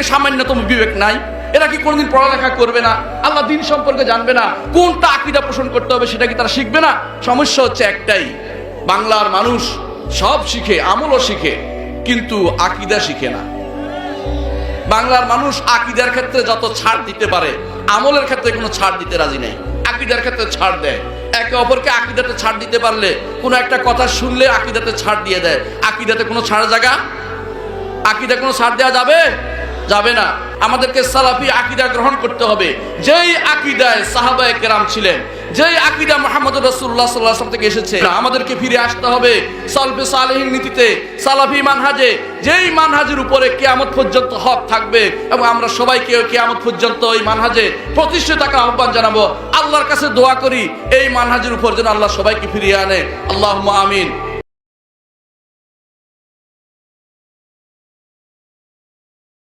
কি সামান্যতম বিবেক নাই, এরা কি কোনোদিন পড়ালেখা করবে না? আল্লাহ দিন সম্পর্কে জানবে না। কোনটা আকিদা পোষণ করতে হবে সেটা কি তারা শিখবে না? সমস্যা হচ্ছে একটাই, বাংলার মানুষ সব শিখে, আমলও শিখে, কিন্তু আকিদা শিখে না। বাংলার মানুষ আকিদার ক্ষেত্রে যত ছাড় দিতে পারে, আমলের ক্ষেত্রে কোনো ছাড় দিতে রাজি নেই। আকিদার ক্ষেত্রে ছাড় দেয়। একে অপরকে আকিদাতে ছাড় দিতে পারলে কোনো একটা কথা শুনলে আকিদাতে ছাড় দিয়ে দেয়। আকিদাতে কোনো ছাড় জায়গা আকিদা কোনো ছাড় দেওয়া যাবে? যাবে না। আমাদেরকে সালাফি আকিদা গ্রহণ করতে হবে। যেই আকিদায় সাহাবায়ে কেরাম ছিলেন, যেই আকিদা মোহাম্মদ রসুল্লাহ সাল্লাহ থেকে এসেছে, আমাদেরকে ফিরে আসতে হবে সালফে সালেহীন নীতিতে, সালাফি মানহাজে। যেই মানহাজের উপরে কেয়ামত পর্যন্ত হক থাকবে এবং আমরা সবাইকে কেয়ামত পর্যন্ত ওই মানহাজে প্রতিষ্ঠিত থাকার আহ্বান জানাব। আল্লাহর কাছে দোয়া করি, এই মানহাজের উপর যেন আল্লাহ সবাইকে ফিরিয়ে আনে। আল্লাহ আমিন।